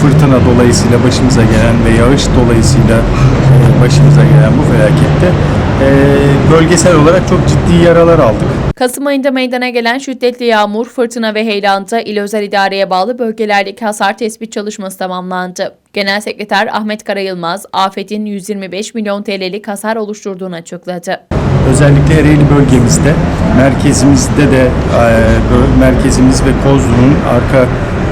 fırtına dolayısıyla başımıza gelen ve yağış dolayısıyla e, başımıza gelen bu felakette e, bölgesel olarak çok ciddi yaralar aldık. Kasım ayında meydana gelen şiddetli yağmur, fırtına ve heyelanda il özel idareye bağlı bölgelerdeki hasar tespit çalışması tamamlandı. Genel Sekreter Ahmet Karayılmaz, afetin 125 milyon TL'lik hasar oluşturduğunu açıkladı. Özellikle Ereğli bölgemizde, merkezimizde de e, merkezimiz ve Kozlu'nun arka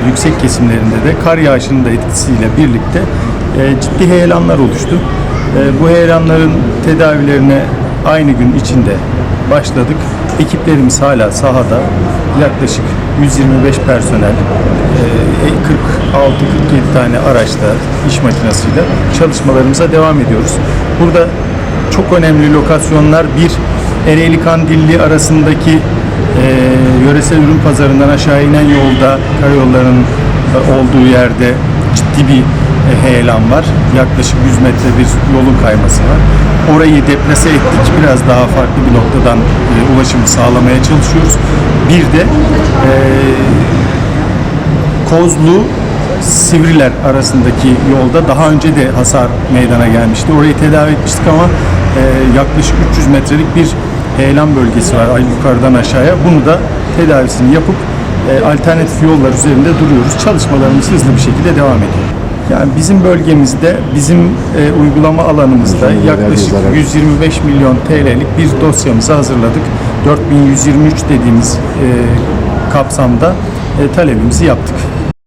yüksek kesimlerinde de kar yağışının da etkisiyle birlikte e, ciddi heyelanlar oluştu. E, bu heyelanların tedavilerine aynı gün içinde başladık. Ekiplerimiz hala sahada yaklaşık 125 personel, e, 46-47 tane araçla, iş makinesiyle çalışmalarımıza devam ediyoruz. Burada çok önemli lokasyonlar bir Ereğli Kandilli arasındaki e, yöresel ürün pazarından aşağı inen yolda karayollarının e, olduğu yerde ciddi bir e, heyelan var. Yaklaşık 100 metre bir yolun kayması var. Orayı deplase ettik. Biraz daha farklı bir noktadan e, ulaşımı sağlamaya çalışıyoruz. Bir de e, Kozlu Sivriler arasındaki yolda daha önce de hasar meydana gelmişti. Orayı tedavi etmiştik ama e, yaklaşık 300 metrelik bir heyelan bölgesi var yukarıdan aşağıya. Bunu da tedavisini yapıp e, alternatif yollar üzerinde duruyoruz. Çalışmalarımız hızlı bir şekilde devam ediyor. Yani bizim bölgemizde, bizim e, uygulama alanımızda yaklaşık 125 milyon TL'lik bir dosyamızı hazırladık. 4123 dediğimiz e, kapsamda e, talebimizi yaptık.